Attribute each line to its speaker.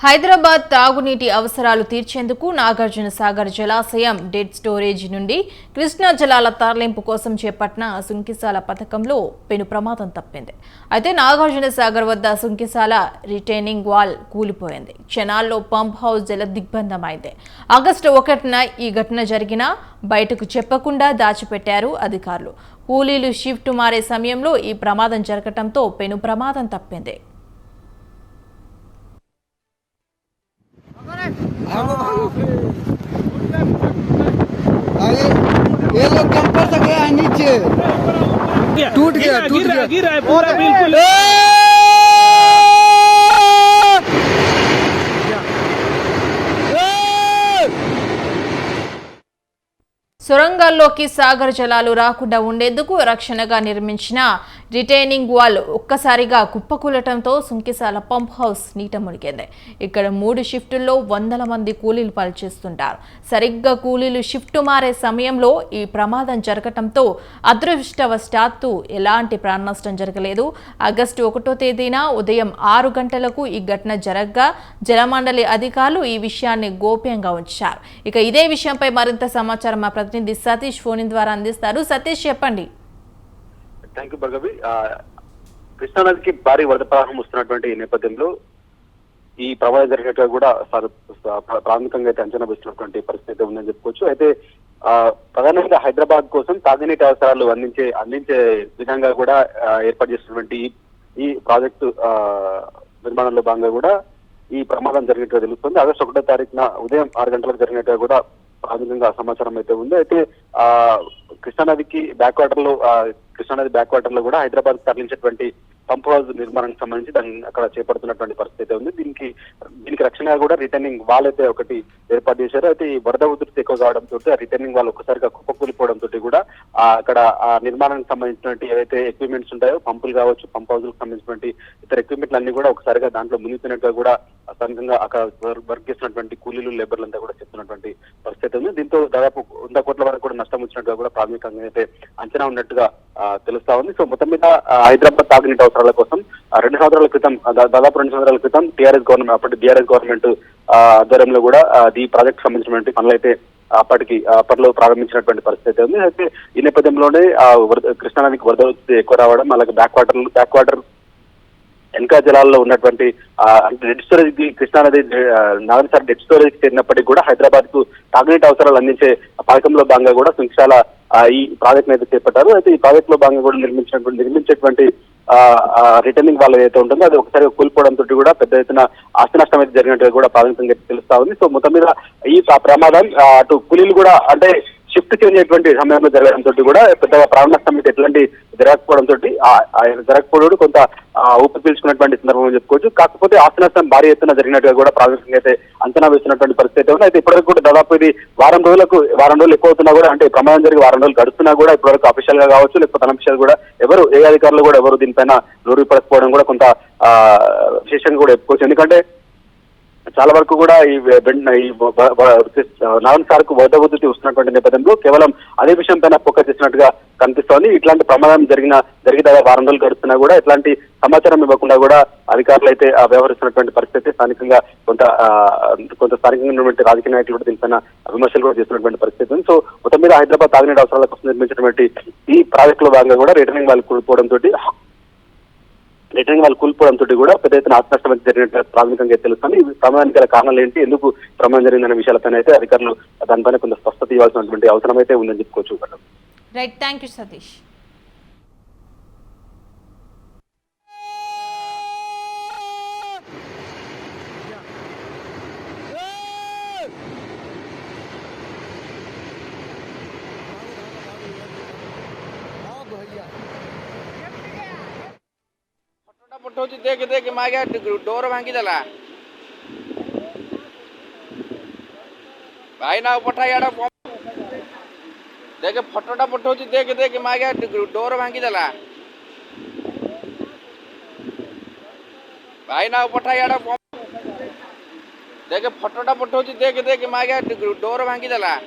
Speaker 1: హైదరాబాద్ తాగునీటి అవసరాలు తీర్చేందుకు నాగార్జున సాగర్ జలాశయం డెడ్ స్టోరేజ్ నుండి కృష్ణా జలాల తరలింపు కోసం చేపట్టిన సుంకిసాల పథకంలో పెను ప్రమాదం తప్పింది. అయితే నాగార్జున సాగర్ వద్ద సుంకిసాల రిటైనింగ్ వాల్ కూలిపోయింది. క్షణాల్లో పంప్ హౌస్ జల దిగ్బంధమైంది. ఆగస్టు ఒకటిన ఈ ఘటన జరిగినా బయటకు చెప్పకుండా దాచిపెట్టారు అధికారులు. కూలీలు షిఫ్ట్ మారే సమయంలో ఈ ప్రమాదం జరగటంతో పెను ప్రమాదం తప్పింది.
Speaker 2: अरे ये लोग कंपर से गया नीचे। टूट गया टूट गया।
Speaker 3: गिरा है पूरा बिल्कुल।
Speaker 1: సొరంగాల్లోకి సాగర్ జలాలు రాకుండా ఉండేందుకు రక్షణగా నిర్మించిన రిటైనింగ్ వాల్ ఒక్కసారిగా కుప్పకూలటంతో సుంకిసాల పంప్ హౌస్ నీట మునిగింది. ఇక్కడ మూడు షిఫ్టుల్లో వందల మంది కూలీలు పనిచేస్తుంటారు. సరిగ్గా కూలీలు షిఫ్ట్ మారే సమయంలో ఈ ప్రమాదం జరగటంతో అదృష్టవశాత్తు ఎలాంటి ప్రాణ నష్టం జరగలేదు. ఆగస్టు ఒకటో తేదీన ఉదయం ఆరు గంటలకు ఈ ఘటన జరగగా జలమండలి అధికారులు ఈ విషయాన్ని గోప్యంగా ఉంచారు. ఇక ఇదే విషయంపై మరింత సమాచారం మా ప్రతినిధి సతీష్ ఫోన్ ద్వారా అందిస్తారు. సతీష్ చెప్పండి.
Speaker 4: థ్యాంక్ యూ భర్గవి ఆ, కృష్ణానదికి భారీ వరద ప్రవాహం వస్తున్నటువంటి ఈ నేపథ్యంలో ఈ ప్రవాహం జరిగినట్టుగా కూడా ప్రాథమికంగా అయితే అంచనా వేస్తున్నటువంటి పరిస్థితి అయితే ఉందని చెప్పుకోవచ్చు. అయితే ప్రధానంగా హైదరాబాద్ కోసం తాగునీటి అవసరాలు అందించే అందించే విధంగా కూడా ఏర్పాటు చేసినటువంటి ఈ- ప్రాజెక్టు ఆ, నిర్మాణంలో భాగంగా కూడా ఈ ప్రమాదం జరిగినట్టుగా తెలుస్తుంది. ఆగస్టు ఒకటో తారీఖున ఉదయం ఆరు గంటలకు జరిగినట్టుగా కూడా ప్రాథమికంగా సమాచారం అయితే ఉంది. అయితే ఆ కృష్ణానదికి బ్యాక్ వాటర్లో కృష్ణానది బ్యాక్ వాటర్లో కూడా హైదరాబాద్ తరలించేటువంటి పంప్ హౌస్ నిర్మాణానికి సంబంధించి దాన్ని అక్కడ చేపడుతున్నటువంటి పరిస్థితి అయితే ఉంది. దీనికి దీనికి రక్షణగా కూడా రిటర్నింగ్ వాల్ అయితే ఒకటి ఏర్పాటు చేశారు. అయితే ఈ వరద ఉధృతి ఎక్కువ కావడంతో ఆ రిటర్నింగ్ వాల్ ఒక్కసారిగా కుప్పకూలిపోవడంతో కూడా ఆ అక్కడ ఆ నిర్మాణానికి సంబంధించినటువంటి ఏవైతే ఎక్విప్మెంట్స్ ఉంటాయో పంపులు కావచ్చు పంప్ హౌస్లకు సంబంధించినటువంటి ఇతర ఎక్విప్మెంట్లు అన్ని కూడా ఒకసారిగా దాంట్లో మునిగిపోయినట్టుగా కూడా స్థానికంగా అక్కడ వర్క్ చేస్తున్నటువంటి కూలీలు లేబర్లు అంతా కూడా చెప్తున్నటువంటి పరిస్థితి ఉంది. దీంతో దాదాపు వంద కోట్ల వరకు కూడా నష్టం వచ్చినట్టుగా కూడా ప్రాథమికంగా అయితే అంచనా ఉన్నట్టుగా తెలుస్తా ఉంది. సో మొత్తం మీద హైదరాబాద్ తాగునీటి అవసరాల కోసం ఆ, రెండు సంవత్సరాల క్రితం దా- దాదాపు రెండు సంవత్సరాల క్రితం టీఆర్ఎస్ గవర్నమెంట్ అప్పటి బీఆర్ఎస్ గవర్నమెంట్ ఆధ్వర్యంలో కూడా ఈ ప్రాజెక్ట్ సంబంధించినటువంటి పనులైతే అప్పటికి అప్పట్లో ప్రారంభించినటువంటి పరిస్థితి ఉంది. అయితే ఈ నేపథ్యంలోనే ఆ వరద కృష్ణానదికి వరద ఉధృతి ఎక్కువ రావడం అలాగే బ్యాక్ వాటర్ బ్యాక్ వాటర్ వెనక జలాల్లో ఉన్నటువంటి అంటే డెడ్ స్టోరేజ్కి కృష్ణానది సార్ డెడ్ స్టోరేజ్ చేరినప్పటికీ కూడా హైదరాబాద్కు తాగునీటి అవసరాలు అందించే పథకంలో భాగంగా కూడా సుంక్షాల ఈ ప్రాజెక్ట్ అయితే చేపట్టారు. అయితే ఈ ప్రాజెక్ట్లో భాగంగా కూడా నిర్మించినటువంటి నిర్మించేటువంటి రిటర్నింగ్ వాళ్ళు ఏదైతే ఉంటుందో అది ఒకసారి కోల్పోవడంతో కూడా పెద్ద ఎత్తున ఆస్తి నష్టం అయితే జరిగినట్టుగా కూడా ప్రాథమికంగా తెలుస్తా ఉంది. సో మొత్తం మీద ఈ ప్రమాదం అటు కూలీలు కూడా అంటే షిఫ్ట్ చేంజ్ అయ్యేటువంటి సమయంలో జరగడంతో కూడా పెద్దగా ప్రాణ నష్టం అయితే ఎట్లాంటి జరగకపోవడంతో జరగకపోవడం కొంత ఊపి ఊపిరి పీల్చుకున్నటువంటి సందర్భం చెప్పుకోవచ్చు. కాకపోతే ఆస్తి నష్టం భారీ ఎత్తున జరిగినట్టుగా కూడా ప్రాథమికంగా అయితే అంచనా వేస్తున్నటువంటి పరిస్థితి ఉంది. అయితే ఇప్పటివరకు కూడా దాదాపు ఇది వారం రోజులకు వారం రోజులు ఎక్కువ అవుతున్నా కూడా అంటే ప్రమాదం జరిగి వారం రోజులు గడుస్తున్నా కూడా ఇప్పటివరకు అఫీషియల్గా కావచ్చు లేకపోతే అనఫిషియల్ కూడా ఎవరు ఏ అధికారులు కూడా ఎవరు దీనిపైన నోరు పడకపోవడం కూడా కొంత విశేషంగా కూడా చెప్పుకోవచ్చు. ఎందుకంటే చాలా వరకు కూడా ఈ నారాయణ సార్కు వరద ఉద్ధృతి వస్తున్నటువంటి నేపథ్యంలో కేవలం అదే విషయం పైన ఫోకస్ చేసినట్టుగా కనిపిస్తోంది. ఇట్లాంటి ప్రమాదం జరిగిన జరిగి దాదాపు వారం రోజులు గడుస్తున్నా కూడా ఇట్లాంటి సమాచారం ఇవ్వకుండా కూడా అధికారులు అయితే ఆ, వ్యవహరిస్తున్నటువంటి పరిస్థితి స్థానికంగా కొంత కొంత స్థానికంగా ఉన్నటువంటి రాజకీయ నాయకులు కూడా దీనిపైన విమర్శలు కూడా చేస్తున్నటువంటి పరిస్థితి ఉంది. సో మొత్తం మీద హైదరాబాద్ తాగునీటి అవసరాల కోసం నిర్మించినటువంటి ఈ ప్రాజెక్టుల భాగంగా కూడా రిటర్నింగ్ వాళ్ళు కూలిపోవడంతో రిటర్నింగ్ వాళ్ళు కూల్పోవడంతో కూడా పెద్ద ఎత్తున ఆత్మనష్టం జరిగినట్టు ప్రాథమికంగా తెలుస్తుంది. ఈ ప్రమాదానికి గల కారణాలు ఏంటి? ఎందుకు ప్రమాదం జరిగిందనే విషయాలపైన అయితే అధికారులు దానిపైన కొంత స్పష్టత ఇవ్వాల్సినటువంటి అవసరం అయితే ఉందని చెప్పుకోవచ్చు.
Speaker 1: రైట్ థ్యాంక్ యూ సతీష్
Speaker 3: होती देख देख मागे डोर भांगी देला भाई ना पठा याडा देख फटोटा पठौती देख देख मागे डोर भांगी देला भाई ना पठा याडा देख फटोटा पठौती देख देख मागे डोर भांगी देला